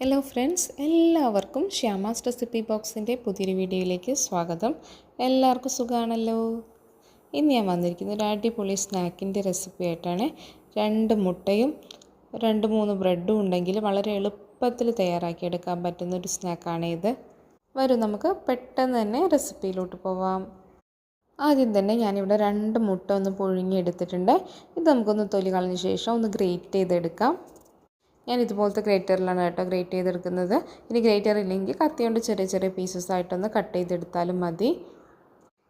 Hello friends എല്ലാവർക്കും Shyama's recipe ബോക്സിന്റെ പുതിയൊരു വീഡിയോയിലേക്ക് സ്വാഗതം. എല്ലാവർക്കും സുഖമാണല്ലോ ഇന്ന് ഞാൻ വന്നിരിക്കുന്നത് ഒരു അടിപൊളി സ്നാക്കിന്റെ റെസിപ്പി ആയിട്ടാണ്. രണ്ട് മുട്ടയും രണ്ട് മൂന്ന് ബ്രെഡും ഉണ്ടെങ്കിൽ വളരെ എളുപ്പത്തിൽ തയ്യാറാക്കിയെടുക്കാൻ പറ്റുന്ന ഒരു സ്നാക്കാണ് ഇത്. വരും നമുക്ക് പെട്ടെന്ന് തന്നെ റെസിപ്പിയിലോട്ട് പോവാം. ആദ്യം തന്നെ ഞാനിവിടെ രണ്ട് മുട്ട ഒന്ന് പുഴുങ്ങിയെടുത്തിട്ടുണ്ട്. ഇത് നമുക്കൊന്ന് തൊലി കളഞ്ഞ ശേഷം ഒന്ന് ഗ്രേറ്റ് ചെയ്തെടുക്കാം. ഞാൻ ഇതുപോലത്തെ ഗ്രേറ്ററിലാണ് കേട്ടോ ഗ്രേറ്റ് ചെയ്തെടുക്കുന്നത്. ഇനി ഗ്രേറ്റർ ഇല്ലെങ്കിൽ കത്തി കൊണ്ട് ചെറിയ ചെറിയ പീസസ് ആയിട്ടൊന്ന് കട്ട് ചെയ്തെടുത്താലും മതി.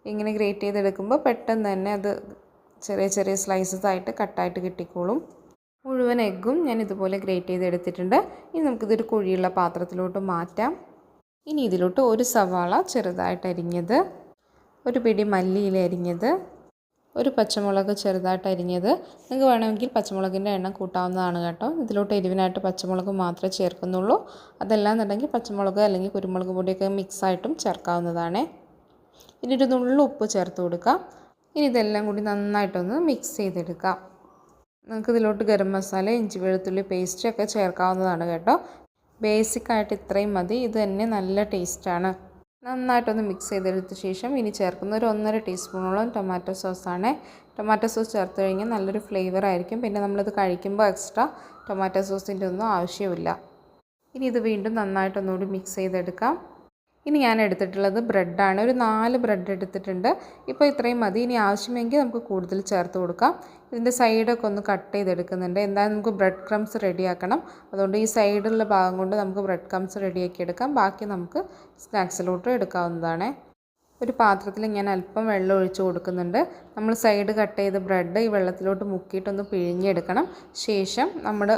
ഇങ്ങനെ ഗ്രേറ്റ് ചെയ്തെടുക്കുമ്പോൾ പെട്ടെന്ന് തന്നെ അത് ചെറിയ ചെറിയ സ്ലൈസസ് ആയിട്ട് കട്ടായിട്ട് കിട്ടിക്കോളും. മുഴുവൻ എഗ്ഗും ഞാൻ ഇതുപോലെ ഗ്രേറ്റ് ചെയ്തെടുത്തിട്ടുണ്ട്. ഇനി നമുക്കിതൊരു കുഴിയുള്ള പാത്രത്തിലോട്ട് മാറ്റാം. ഇനി ഇതിലോട്ട് ഒരു സവാള ചെറുതായിട്ട് അരിഞ്ഞത്. ഒരു പിടി മല്ലിയില അരിഞ്ഞത്. ഒരു പച്ചമുളക് ചെറുതായിട്ട് അരിഞ്ഞത്. നിങ്ങൾക്ക് വേണമെങ്കിൽ പച്ചമുളകിന്റെ എണ്ണം കൂട്ടാവുന്നതാണ് കേട്ടോ. ഇതിലോട്ട് എരിവിനായിട്ട് പച്ചമുളക് മാത്രമേ ചേർക്കുന്നുള്ളൂ. അതെല്ലാം എന്നുണ്ടെങ്കിൽ പച്ചമുളക് അല്ലെങ്കിൽ കുരുമുളക് പൊടിയൊക്കെ മിക്സായിട്ടും ചേർക്കാവുന്നതാണ്. ഇനി ഒരു നുള്ളു ഉപ്പ് ചേർത്ത് കൊടുക്കാം. ഇനി ഇതെല്ലാം കൂടി നന്നായിട്ടൊന്ന് മിക്സ് ചെയ്തെടുക്കാം. നിങ്ങൾക്ക് ഇതിലോട്ട് ഗരം മസാല ഇഞ്ചി വെളുത്തുള്ളി പേസ്റ്റ് ഒക്കെ ചേർക്കാവുന്നതാണ് കേട്ടോ. ബേസിക്കായിട്ട് ഇത്രയും മതി. ഇത് തന്നെ നല്ല ടേസ്റ്റാണ്. നന്നായിട്ടൊന്ന് മിക്സ് ചെയ്തെടുത്ത ശേഷം ഇനി ചേർക്കുന്ന ഒരു ഒന്നര ടീസ്പൂണോളം ടൊമാറ്റോ സോസാണ്. ടൊമാറ്റോ സോസ് ചേർത്ത് കഴിഞ്ഞാൽ നല്ലൊരു ഫ്ലേവർ ആയിരിക്കും. പിന്നെ നമ്മളിത് കഴിക്കുമ്പോൾ എക്സ്ട്രാ ടൊമാറ്റോ സോസിന്റെ ഒന്നും ആവശ്യമില്ല. ഇനി ഇത് വീണ്ടും നന്നായിട്ടൊന്നുകൂടി മിക്സ് ചെയ്തെടുക്കാം. ഇനി ഞാൻ എടുത്തിട്ടുള്ളത് ബ്രെഡാണ് ഒരു നാല് ബ്രെഡ് എടുത്തിട്ടുണ്ട്. ഇപ്പോൾ ഇത്രയും മതി. ഇനി ആവശ്യമെങ്കിൽ നമുക്ക് കൂടുതൽ ചേർത്ത് കൊടുക്കാം. ഇതിന്റെ സൈഡൊക്കെ ഒന്ന് കട്ട് ചെയ്തെടുക്കുന്നുണ്ട്. എന്തായാലും നമുക്ക് ബ്രെഡ് ക്രംസ് റെഡിയാക്കണം അതുകൊണ്ട് ഈ സൈഡിലുള്ള ഭാഗം കൊണ്ട് നമുക്ക് ബ്രെഡ് ക്രംസ് റെഡിയാക്കി എടുക്കാം ബാക്കി നമുക്ക് സ്നാക്സിലോട്ട് എടുക്കാവുന്നതാണ്. ഒരു പാത്രത്തിൽ ഞാൻ അല്പം വെള്ളം ഒഴിച്ച് കൊടുക്കുന്നുണ്ട്. നമ്മൾ സൈഡ് കട്ട് ചെയ്ത ബ്രെഡ് ഈ വെള്ളത്തിലോട്ട് മുക്കിയിട്ടൊന്ന് പിഴിഞ്ഞെടുക്കണം. ശേഷം നമ്മുടെ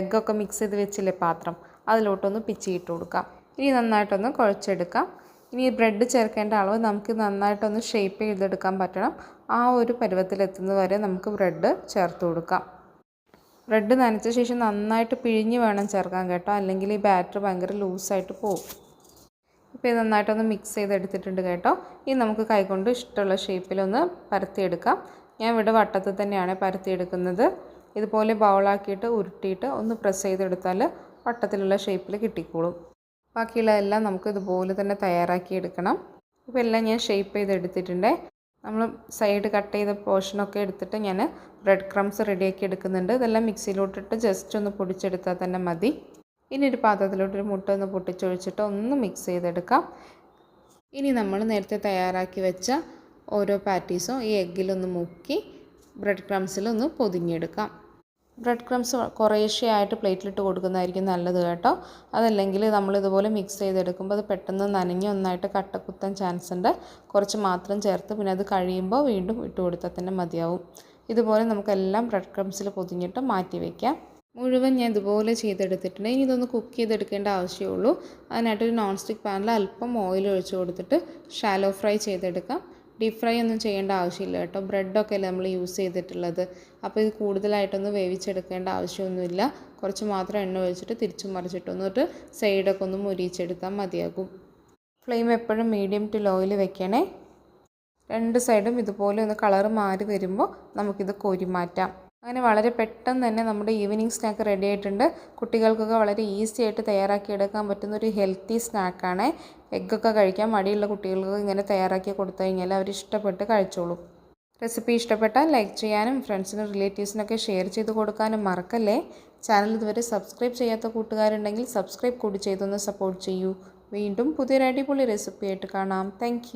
എഗ്ഗൊക്കെ മിക്സ് ചെയ്ത് വെച്ചില്ലേ പാത്രം അതിലോട്ടൊന്ന് പിച്ചിയിട്ട് കൊടുക്കാം. ഇനി നന്നായിട്ടൊന്ന് കുഴച്ചെടുക്കാം. ഇനി ബ്രെഡ് ചേർക്കേണ്ട അളവ് നമുക്ക് നന്നായിട്ടൊന്ന് ഷേപ്പ് ചെയ്തെടുക്കാൻ പറ്റണം. ആ ഒരു പരുവത്തിലെത്തുന്നത് വരെ നമുക്ക് ബ്രെഡ് ചേർത്ത് കൊടുക്കാം. ബ്രെഡ് നനച്ച ശേഷം നന്നായിട്ട് പിഴിഞ്ഞ് വേണം ചേർക്കാൻ കേട്ടോ. അല്ലെങ്കിൽ ഈ ബാറ്റർ ഭയങ്കര ലൂസായിട്ട് പോകും ഇപ്പോൾ ഇത് നന്നായിട്ടൊന്ന് മിക്സ് ചെയ്തെടുത്തിട്ടുണ്ട് കേട്ടോ. ഇനി നമുക്ക് കൈകൊണ്ട് ഇഷ്ടമുള്ള ഷേപ്പിലൊന്ന് പരത്തിയെടുക്കാം. ഞാൻ ഇവിടെ വട്ടത്തിൽ തന്നെയാണ് പരത്തിയെടുക്കുന്നത്. ഇതുപോലെ ബൗളാക്കിയിട്ട് ഉരുട്ടിയിട്ട് ഒന്ന് പ്രസ് ചെയ്തെടുത്താൽ വട്ടത്തിലുള്ള ഷേപ്പിൽ കിട്ടിക്കോളും. ബാക്കിയുള്ളതെല്ലാം നമുക്ക് ഇതുപോലെ തന്നെ തയ്യാറാക്കി എടുക്കണം. ഇപ്പോൾ എല്ലാം ഞാൻ ഷേപ്പ് ചെയ്ത് എടുത്തിട്ടുണ്ട്. നമ്മൾ സൈഡ് കട്ട് ചെയ്ത പോർഷനൊക്കെ എടുത്തിട്ട് ഞാൻ ബ്രെഡ് ക്രംസ് റെഡിയാക്കി എടുക്കുന്നുണ്ട്. ഇതെല്ലാം മിക്സിയിലോട്ടിട്ട് ജസ്റ്റ് ഒന്ന് പൊടിച്ചെടുത്താൽ തന്നെ മതി. ഇനി ഒരു പാത്രത്തിലോട്ട് ഒരു മുട്ട ഒന്ന് പൊട്ടിച്ചൊഴിച്ചിട്ട് ഒന്ന് മിക്സ് ചെയ്തെടുക്കാം. ഇനി നമ്മൾ നേരത്തെ തയ്യാറാക്കി വെച്ച ഓരോ പാറ്റീസും ഈ എഗ്ഗിലൊന്ന് മുക്കി ബ്രെഡ് ക്രംസിലൊന്ന് പൊതിഞ്ഞെടുക്കാം. ബ്രെഡ് ക്രംസ് കുറേശ്ശെ ആയിട്ട് പ്ലേറ്റിലിട്ട് കൊടുക്കുന്നതായിരിക്കും നല്ലത് കേട്ടോ. അതല്ലെങ്കിൽ നമ്മൾ ഇതുപോലെ മിക്സ് ചെയ്തെടുക്കുമ്പോൾ അത് പെട്ടെന്ന് നനഞ്ഞ് ഒന്നായിട്ട് കട്ടക്കുത്താൻ ചാൻസ് ഉണ്ട്. കുറച്ച് മാത്രം ചേർത്ത് പിന്നെ അത് കഴിയുമ്പോൾ വീണ്ടും ഇട്ട് കൊടുത്താൽ തന്നെ മതിയാവും. ഇതുപോലെ നമുക്കെല്ലാം ബ്രെഡ് ക്രംസിൽ പൊതിഞ്ഞിട്ട് മാറ്റി വയ്ക്കാം മുഴുവൻ ഞാൻ ഇതുപോലെ ചെയ്തെടുത്തിട്ടുണ്ട്. ഇനി ഇതൊന്ന് കുക്ക് ചെയ്തെടുക്കേണ്ട ആവശ്യമുള്ളൂ. അതിനായിട്ടൊരു നോൺ സ്റ്റിക്ക് പാനിൽ അല്പം ഓയിൽ ഒഴിച്ച് കൊടുത്തിട്ട് ഷാലോ ഫ്രൈ ചെയ്തെടുക്കാം. ഡീപ് ഫ്രൈ ഒന്നും ചെയ്യേണ്ട ആവശ്യമില്ല കേട്ടോ. ബ്രെഡൊക്കെ അല്ലേ നമ്മൾ യൂസ് ചെയ്തിട്ടുള്ളത്. അപ്പോൾ ഇത് കൂടുതലായിട്ടൊന്ന് വേവിച്ചെടുക്കേണ്ട ആവശ്യമൊന്നുമില്ല. കുറച്ച് മാത്രം എണ്ണ ഒഴിച്ചിട്ട് തിരിച്ചു മറിച്ചിട്ടൊന്നിട്ട് സൈഡൊക്കെ ഒന്ന് മുരിച്ചെടുത്താൽ മതിയാകും. ഫ്ലെയിം എപ്പോഴും മീഡിയം ടു ലോയിൽ വെക്കണേ. രണ്ട് സൈഡും ഇതുപോലെ ഒന്ന് കളർ മാറി വരുമ്പോൾ നമുക്കിത് കോരി മാറ്റാം. അങ്ങനെ വളരെ പെട്ടെന്ന് തന്നെ നമ്മുടെ ഈവനിങ് സ്നാക്ക് റെഡി ആയിട്ടുണ്ട്. കുട്ടികൾക്കൊക്കെ വളരെ ഈസി ആയിട്ട് തയ്യാറാക്കി എടുക്കാൻ പറ്റുന്ന ഒരു ഹെൽത്തി സ്നാക്കാണ്. എഗ്ഗൊക്കെ കഴിക്കാൻ മടിയുള്ള കുട്ടികൾക്ക് ഇങ്ങനെ തയ്യാറാക്കി കൊടുത്തു കഴിഞ്ഞാൽ അവർ ഇഷ്ടപ്പെട്ട് കഴിച്ചോളും. റെസിപ്പി ഇഷ്ടപ്പെട്ടാൽ ലൈക്ക് ചെയ്യാനും ഫ്രണ്ട്സിനും റിലേറ്റീവ്സിനൊക്കെ ഷെയർ ചെയ്ത് കൊടുക്കാനും മറക്കല്ലേ? ചാനൽ ഇതുവരെ സബ്സ്ക്രൈബ് ചെയ്യാത്ത കൂട്ടുകാരുണ്ടെങ്കിൽ സബ്സ്ക്രൈബ് കൂടി ചെയ്തൊന്ന് സപ്പോർട്ട് ചെയ്യൂ. വീണ്ടും പുതിയൊരു അടിപൊളി റെസിപ്പി ആയിട്ട് കാണാം. താങ്ക്